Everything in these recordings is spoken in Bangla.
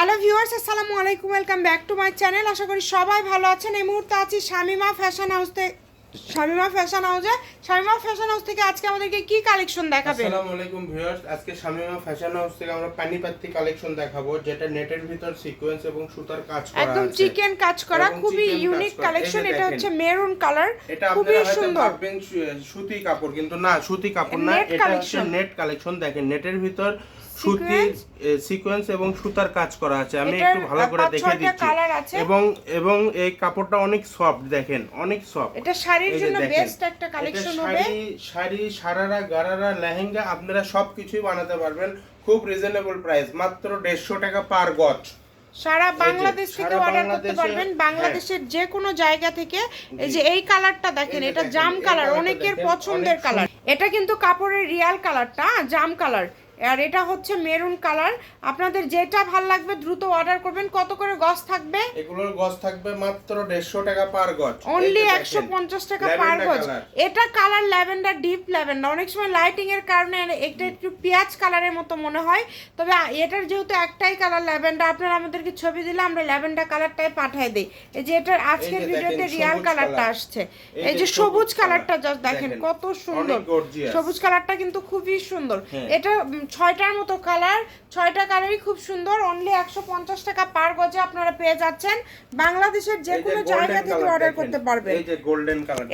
হ্যালো ভিউয়ার্স আসসালামু আলাইকুম welcome back to my channel. আশা করি সবাই ভালো আছেন। এই মুহূর্তে আছি শামিমা ফ্যাশন হাউস থেকে শামিমা ফ্যাশন হাউসে। শামিমা ফ্যাশন হাউস থেকে আজকে আমাদেরকে কি কালেকশন দেখাবেন? আসসালামু আলাইকুম ভিউয়ার্স আজকে শামিমা ফ্যাশন হাউস থেকে আমরা পানিপাত্তি কালেকশন দেখাবো যেটা নেটের ভিতর সিকোয়েন্স এবং সুতার কাজ করা একদম চিকেন কাজ করা খুবই ইউনিক কালেকশন এটা হচ্ছে মেরুন কালার এটা খুবই সুন্দর। সুতি কাপড় কিন্তু না সুতি কাপড় না এটা হচ্ছে নেট কালেকশন দেখেন নেটের ভিতর সুতি সিকোয়েন্স এবং সুতার কাজ করা আছে। আমি একটু ভালো করে দেখে দিচ্ছি। এবং এবং এই কাপড়টা অনেক সফট দেখেন অনেক সফট এটা শাড়ির জন্য বেস্ট একটা কালেকশন হবে শাড়ি শাড়ি সারারা গারারা লেহেঙ্গা আপনারা সবকিছুই বানাতে পারবেন। খুব রিজনেবল প্রাইস মাত্র দেড়শো টাকা পার গজ। সারা বাংলাদেশ থেকে অর্ডার করতে পারবেন। হ্যাঁ। বাংলাদেশের যে কোনো জায়গা থেকে। এই যে এই কালারটা দেখেন এটা জাম কালার অনেকের পছন্দের কালার এটা কিন্তু কাপড়ের রিয়াল কালারটা জাম কালার আর এটা হচ্ছে মেরুন কালার। আপনাদের যেটা ভালো লাগবে দ্রুত অর্ডার করবেন। কত করে গজ থাকবে? এগুলোর গজ থাকবে মাত্র দেড়শো টাকা পার গজ। অনলি এই যে একশো দেখেন, পঞ্চাশ টাকা পার গজ। এটা কালার ল্যাভেন্ডার ডিপ ল্যাভেন্ডার। অনেক সময় লাইটিং এর কারণে একটা একটু পেঁয়াজ কালারের মতো মনে হয়। তবে এটার যেহেতু একটাই কালার ল্যাভেন্ডার আপনারা আমাদেরকে ছবি দিলে আমরা ল্যাভেন্ডার কালারটাই পাঠিয়ে দিই। এই যে এটার আজকের ভিডিওতে রিয়াল কালারটা আসছে। এই যে সবুজ কালারটা জাস্ট দেখেন কত সুন্দর। সবুজ কালারটা কিন্তু খুবই সুন্দর। হ্যাঁ। এটা ছয়টার মতো কালার ছয়টা কালারই খুব সুন্দর অনলি একশো পঞ্চাশ টাকা পার গজে আপনারা পেয়ে যাচ্ছেন। বাংলাদেশের যে কোনো জায়গা থেকে অর্ডার করতে পারবেন।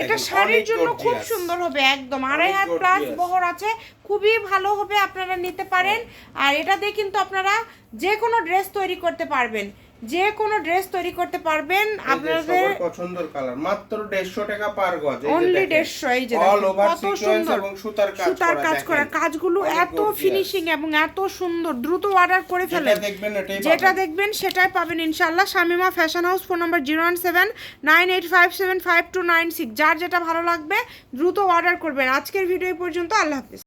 এটা শাড়ির জন্য খুব সুন্দর হবে একদম। আড়াই হাত প্লাস বহর আছে খুবই ভালো হবে আপনারা নিতে পারেন। আর এটা দিয়ে কিন্তু আপনারা যে কোনো ড্রেস তৈরি করতে পারবেন। যে কোনো ড্রেস তৈরি করতে পারবেন আপনাদের পছন্দের কালার মাত্র দেড়শো টাকা পার গজ অনলি দেড়শো এই যে অল ওভার কত সুন্দর এবং সুতার কাজ সুতার কাজ করা কাজগুলো এত ফিনিশিং এবং এত সুন্দর দ্রুত অর্ডার করে ফেলেন। যেটা দেখবেন সেটাই পাবেন ইনশাল্লাহ Shamima fashion house phone number zero one seven nine eight five seven five two nine six যার যেটা ভালো লাগবে দ্রুত অর্ডার করবেন। আজকের ভিডিও পর্যন্ত আল্লাহ হাফিজ।